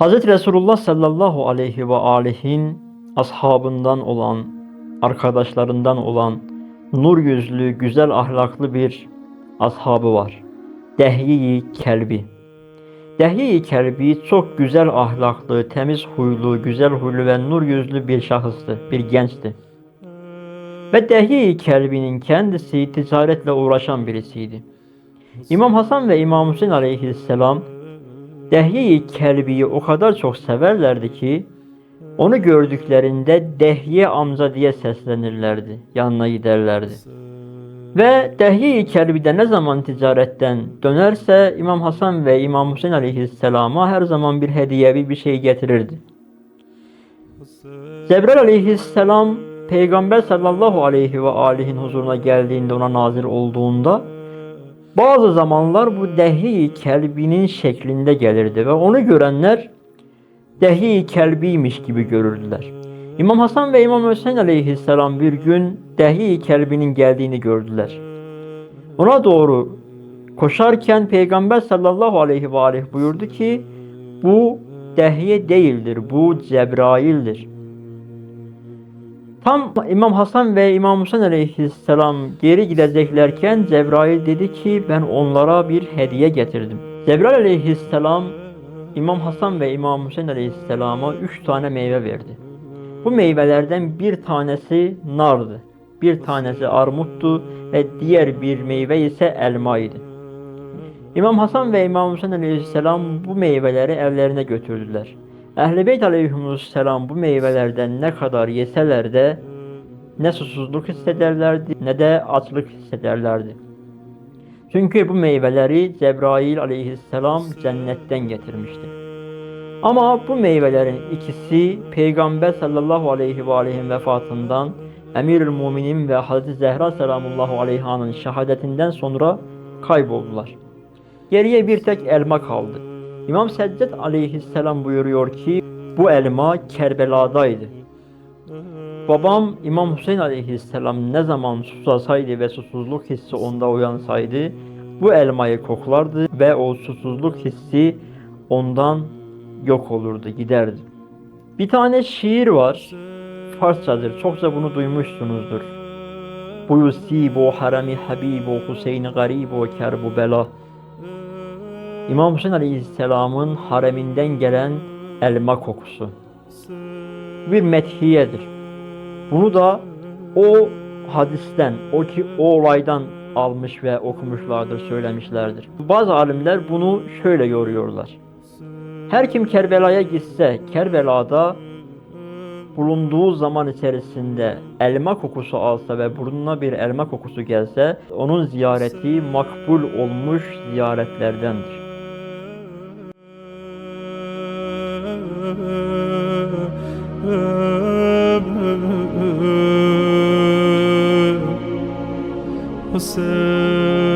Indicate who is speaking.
Speaker 1: Hz. Resulullah sallallahu aleyhi ve alehin ashabından olan, arkadaşlarından olan nur yüzlü, güzel ahlaklı bir ashabı var. Dehyi Kelbi. Dehyi Kelbi çok güzel ahlaklı, temiz huylu, güzel huylu ve nur yüzlü bir şahıstı, bir gençti. Ve Dehyi Kelbi'nin kendisi ticaretle uğraşan birisiydi. İmam Hasan ve İmam Hüseyin aleyhisselam Dehye-i o kadar çok severlerdi ki onu gördüklerinde Dehye amca diye seslenirlerdi. Yanına giderlerdi. Ve Dehye-i Kelbi de ne zaman ticaretten dönerse İmam Hasan ve İmam Hüseyin aleyhisselama her zaman bir hediyevi bir şey getirirdi. Cebrail aleyhisselam Peygamber sallallahu aleyhi ve alihin huzuruna geldiğinde ona nazil olduğunda bazı zamanlar bu Dehyi kelbinin şeklinde gelirdi ve onu görenler Dehyi kelbiymiş gibi görürdüler. İmam Hasan ve İmam Hüseyin aleyhisselam bir gün Dehyi kelbinin geldiğini gördüler. Ona doğru koşarken Peygamber sallallahu aleyhi ve aleyhi buyurdu ki bu Dehye değildir, bu Cebrail'dir. Tam İmam Hasan ve İmam Hüseyin aleyhisselam geri gideceklerken Cebrail dedi ki ben onlara bir hediye getirdim. Cebrail aleyhisselam İmam Hasan ve İmam Hüseyin aleyhisselama üç tane meyve verdi. Bu meyvelerden bir tanesi nardı, bir tanesi armuttu ve diğer bir meyve ise elmaydı. İmam Hasan ve İmam Hüseyin aleyhisselam bu meyveleri evlerine götürdüler. Ehl-i Beyt aleyhisselam bu meyvelerden ne kadar yeseler de ne susuzluk hissederlerdi ne de açlık hissederlerdi. Çünkü bu meyveleri Cebrail aleyhisselam cennetten getirmişti. Ama bu meyvelerin ikisi Peygamber sallallahu aleyhi ve aleyhin vefatından Emirül Muminin ve Hazreti Zehra selamullahu aleyhanın şehadetinden sonra kayboldular. Geriye bir tek elma kaldı. İmam Secced aleyhisselam buyuruyor ki bu elma Kerbela'daydı. Babam İmam Hüseyin aleyhisselam ne zaman susasaydı ve susuzluk hissi onda uyansaydı bu elmayı koklardı ve o susuzluk hissi ondan yok olurdu, giderdi. Bir tane şiir var. Farsçadır. Çokça bunu duymuşsunuzdur. Bu yusibu harami habibu Hüseyin garibu kerbu bela. İmam Hüseyin Aleyhisselam'ın hareminden gelen elma kokusu. Bir methiyedir. Bunu da o hadisten, o ki o olaydan almış ve okumuşlardır, söylemişlerdir. Bazı alimler bunu şöyle yoruyorlar. Her kim Kerbela'ya gitse, Kerbela'da bulunduğu zaman içerisinde elma kokusu alsa ve burnuna bir elma kokusu gelse, onun ziyareti makbul olmuş ziyaretlerdendir.
Speaker 2: Hüseyin